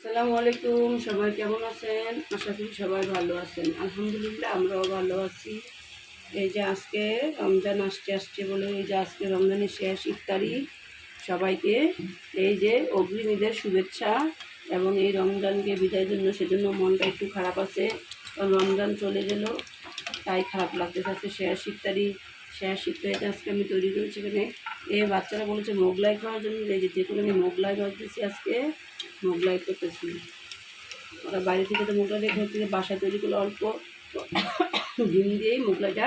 আসসালামু আলাইকুম, সবাই কেমন আছেন? আশা করি সবাই ভালো আছেন। আলহামদুলিল্লাহ, আমরাও ভালো আছি। এই যে আজকে রমজান আসছে আসছে বলে এই যে আজকে রমজানের শেষ ইফতারি সবাইকে, এই যে অগ্রিম ঈদের শুভেচ্ছা এবং এই রমজানকে বিদায়ের জন্য সেজন্য মনটা একটু খারাপ আছে। কারণ রমজান চলে গেল, তাই খারাপ লাগতে আজকে শেষ ইফতারি। শেষ ইফতারিতে আজকে আমি তৈরি করেছি এখানে। এ বাচ্চারা বলেছে, মোগলাই খাওয়ার জন্য। এই যে দেখুন আমি মোগলাই ভাবতেছি আজকে মোগলাই করতেছি। ওরা বাইরে থেকে তো মোগলাই রেখে থেকে বাসায় তৈরি করলে অল্প ডিম দিয়েই মোগলাইটা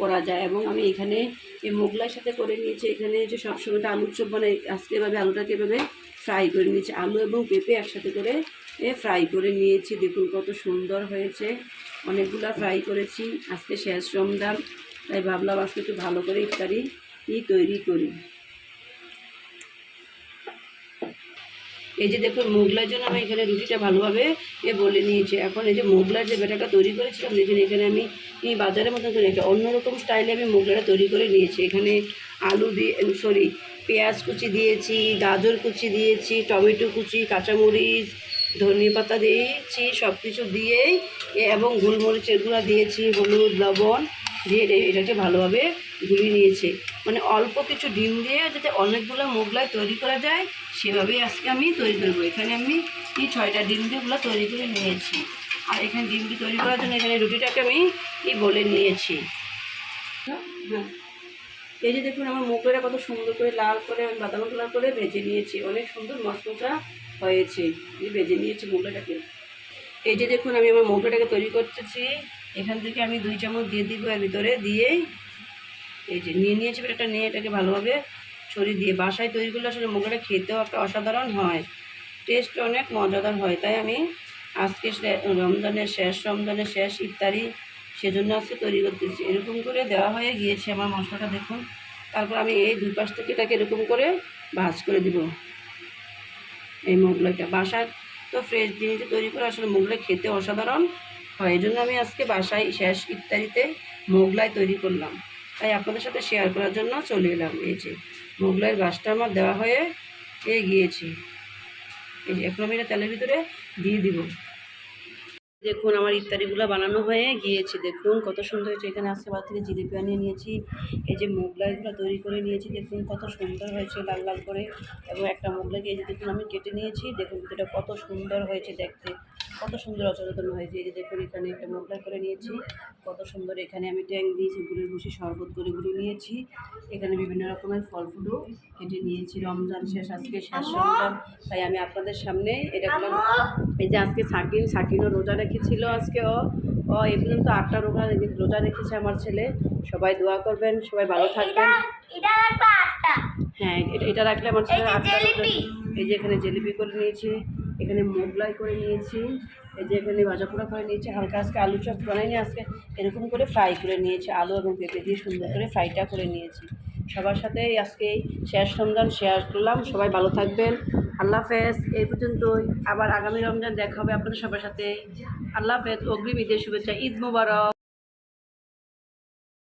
করা যায়। এবং আমি এখানে এই মোগলাইয়ের সাথে করে নিয়েছি, এখানে যে সবসময় আলুর চপ বানাই, আজকে এভাবে আলুটাকে এভাবে ফ্রাই করে নিয়েছি, আলু এবং পেঁপে একসাথে করে এ ফ্রাই করে নিয়েছি। দেখুন কত সুন্দর হয়েছে, অনেকগুলো ফ্রাই করেছি। আজকে শেষ রমজান, তাই ভাবলাম আজকে একটু ভালো করে ইফতারি তৈরি করি। এই যে দেখুন, মোগলার জন্য আমি এখানে রুটিটা ভালোভাবে এ বলে নিয়েছি। এখন এই যে মোগলার যে বেটাটা তৈরি করেছিলাম, দেখুন এখানে আমি বাজারের মতো করে একটা অন্যরকম স্টাইলে আমি মোগলাটা তৈরি করে নিয়েছি। এখানে আলু দিয়ে সরি পেঁয়াজ কুচি দিয়েছি, গাজর কুচি দিয়েছি, টমেটো কুচি, কাঁচামরিচ ধনিয়া পাতা দিয়েছি সব কিছু দিয়েই, এবং গোলমরিচের গুঁড়া দিয়েছি, হলুদ, লবণ। দিয়ে এটাকে ভালোভাবে গুলিয়ে নিয়েছে। মানে অল্প কিছু ডিম দিয়ে যাতে অনেকগুলো মোগলাই তৈরি করা যায়, সেভাবেই আজকে আমি তৈরি করব। এখানে আমি এই ছয়টা ডিম দিয়েগুলো তৈরি করে নিয়েছি। আর এখানে ডিমটি তৈরি করার জন্য এখানে রুটিটাকে আমি এই বলে নিয়েছি। হ্যাঁ। এই যে দেখুন, আমার মোগলাইটা কত সুন্দর করে লাল করে, আমি বাদাম কালার করে ভেজে নিয়েছি। অনেক সুন্দর মশমশা হয়েছে। ভেজে নিয়েছি মোগলাইটাকে এই যে দেখুন, আমি আমার মোগলাটাকে তৈরি করতেছি। এখান থেকে আমি দুই চামচ দিয়ে দিব এর ভিতরে দিয়েই এই যে নিয়ে নিয়েছি এটা নিয়ে এটাকে ভালোভাবে ছড়িয়ে দিয়ে। বাসায় তৈরি করলে আসলে মোগলাটা খেতেও একটা অসাধারণ হয়। টেস্ট অনেক মজাদার হয়। তাই আমি আজকে রমজানের শেষ রমজানের শেষ ইফতারি সেজন্য আজকে তৈরি করতেছি। এরকম করে দেওয়া হয়ে গিয়েছে আমার মশলাটা, দেখুন। তারপর আমি এই দুই পাশ থেকে এটাকে এরকম করে ভাজ করে দিব। এই মোগলাইটা বাসায় তো ফ্রেশ জিনিস তৈরি করে আসলে মোগলাই খেতে অসাধারণ হয়। এই জন্য আমি আজকে বাসায় শেষ ইত্যাদিতে মোগলাই তৈরি করলাম। তাই আপনাদের সাথে শেয়ার করার জন্য চলে এলাম। এই যে মোগলাইয়ের গাছটা আমার দেওয়া হয়ে গিয়েছে এই যে এখন আমি এটা তেলের ভিতরে দিয়ে দিব। দেখুন, আমার ইত্যাদিগুলো বানানো হয়ে গিয়েছে। দেখুন, কত সুন্দর হয়েছে। এখানে আজকে বাদ থেকে জিলিপি আনিয়ে নিয়েছি। এই যে মোগলাইগুলো তৈরি করে নিয়েছি। দেখুন, কত সুন্দর হয়েছে লাল লাল করে। এবং একটা মোগলাইকে এই যে দেখুন, আমি কেটে নিয়েছি। দেখুন এটা কত সুন্দর হয়েছে দেখতে। কত সুন্দর অচেতন হয়েছে। এই যে দেখুন এখানে একটা মোগলাই করে নিয়েছি। কত সুন্দর এখানে আমি ট্যাং দিয়েছি গুড়ের বসে শরবত করে গুড়ে নিয়েছি। এখানে বিভিন্ন রকমের ফল ফুলও কেটে নিয়েছি। রমজান শেষ আজকে শেষ রমজান। তাই আমি আপনাদের সামনে এটা করলাম। এই যে আজকে সাকিন সাকিনও রোজা রেখেছিল আজকে ও। ও এই পর্যন্ত আটটা রোজা রেখে- রোজা রেখেছে আমার ছেলে। সবাই দোয়া করবেন সবাই ভালো থাকবেন। হ্যাঁ এটা এটা রাখলে আমার ছেলে আটটা এই যে এখানে জিলিপি করে নিয়েছি। এখানে মোগলাই করে নিয়েছি। এই যে এখানে ভাজা পোড়া করে নিয়েছি। হালকা আজকে আলু চপ বানাইনি আজকে। এরকম করে ফ্রাই করে নিয়েছি, আলু এবং পেঁপে দিয়ে সুন্দর করে ফ্রাইটা করে নিয়েছি। সবার সাথে আজকে শেষ রমজান শেয়ার করলাম। সবাই ভালো থাকবেন। আল্লাহ হাফেজ। এই পর্যন্তই। আবার আগামী রমজান দেখা হবে আপনাদের সবার সাথে। আল্লাহ হাফেজ। অগ্রিম ঈদের শুভেচ্ছা। ঈদ মুবারক।